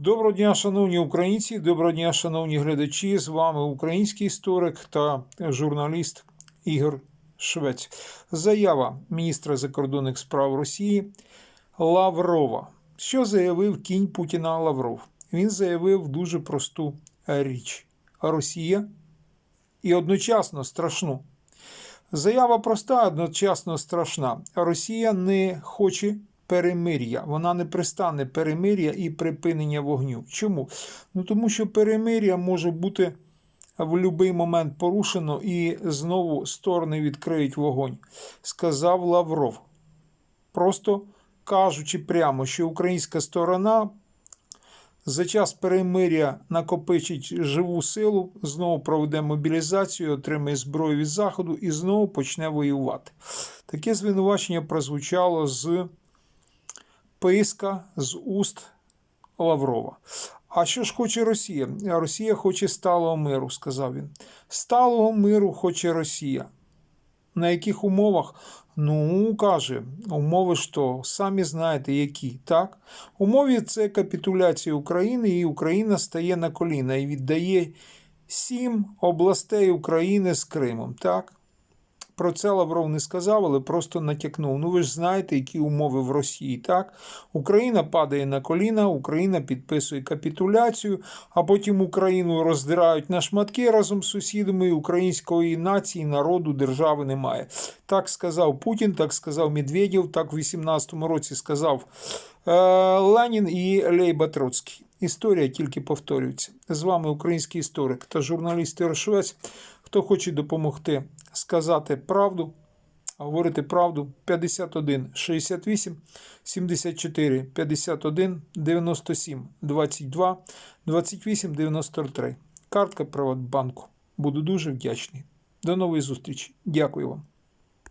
Доброго дня, шановні українці, доброго дня, шановні глядачі. З вами український історик та журналіст Ігор Швець. Заява міністра закордонних справ Росії Лаврова. Що заявив кінь Путіна Лавров? Він заявив дуже просту річ: Росія і одночасно страшну. Заява проста, одночасно страшна. Росія не хоче перемир'я. Вона не пристане перемир'я і припинення вогню. Чому? Ну тому що перемир'я може бути в будь-який момент порушено і знову сторони відкриють вогонь, сказав Лавров. Просто кажучи прямо, що українська сторона за час перемир'я накопичить живу силу, знову проведе мобілізацію, отримає зброю від Заходу і знову почне воювати. Таке звинувачення прозвучало з писка з уст Лаврова. А що ж хоче Росія? Росія хоче сталого миру, сказав він. Сталого миру хоче Росія. На яких умовах? Ну, каже, умови то, самі знаєте, які, так? Умові це капітуляція України, і Україна стає на коліна і віддає сім областей України з Кримом, так? Про це Лавров не сказав, але просто натякнув. Ну ви ж знаєте, які умови в Росії, так? Україна падає на коліна, Україна підписує капітуляцію, а потім Україну роздирають на шматки разом з сусідами, і української нації, народу, держави немає. Так сказав Путін, так сказав Медведєв, так в 18-му році сказав е, Ленін і Лейба Троцький. Історія тільки повторюється. З вами український історик та журналіст Ігор Хто хоче допомогти сказати правду, говорити правду 51 68 74 51 97 22 28 93. Картка Приватбанку. Буду дуже вдячний. До нової зустрічі. Дякую вам.